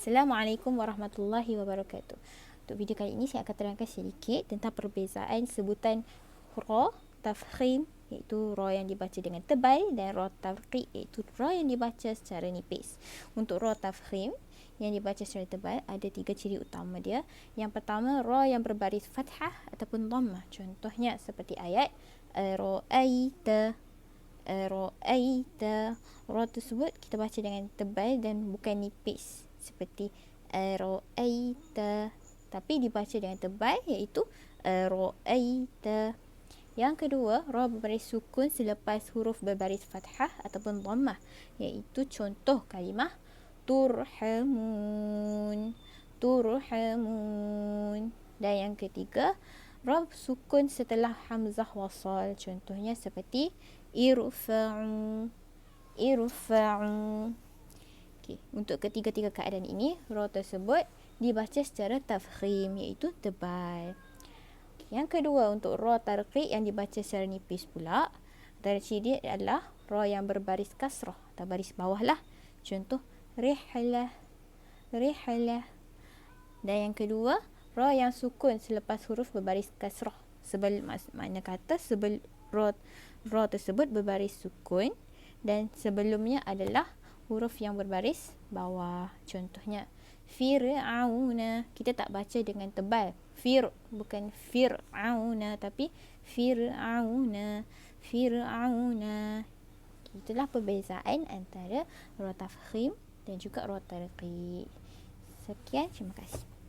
Assalamualaikum warahmatullahi wabarakatuh. Untuk video kali ini saya akan terangkan sedikit tentang perbezaan sebutan ra tafkhim iaitu ra yang dibaca dengan tebal dan ra tarqiq iaitu ra yang dibaca secara nipis. Untuk ra tafkhim yang dibaca secara tebal ada tiga ciri utama dia. Yang pertama ra yang berbaris fathah ataupun dhammah. Contohnya seperti ayat ra'aita ra'aita ra tersebut kita baca dengan tebal dan bukan nipis seperti ra'aita tapi dibaca dengan tebal iaitu ra'aita yang kedua ra berbaris sukun selepas huruf berbaris fathah ataupun dhammah iaitu contoh kalimah turhamun. Turhamun. Dan yang ketiga ra sukun setelah hamzah wasal contohnya seperti irfa'u. Irfa'u okay. untuk ketiga-tiga keadaan ini ra tersebut dibaca secara tafkhim iaitu tebal. Yang kedua untuk ra tarqiq yang dibaca secara nipis pula antara ciri adalah ra yang berbaris kasrah atau baris bawah lah contoh rihlah rihlah. Dan yang kedua ra yang sukun selepas huruf berbaris kasrah. Sebel makna kata sebel ra ra tersebut berbaris sukun. Dan sebelumnya adalah huruf yang berbaris bawah. Contohnya fir'auna. Kita tak baca dengan tebal. Fir bukan fir'auna tapi fir'auna. Fir'auna. Itulah perbezaan antara ra tafkhim dan juga ra tarqiq. Sekian terima kasih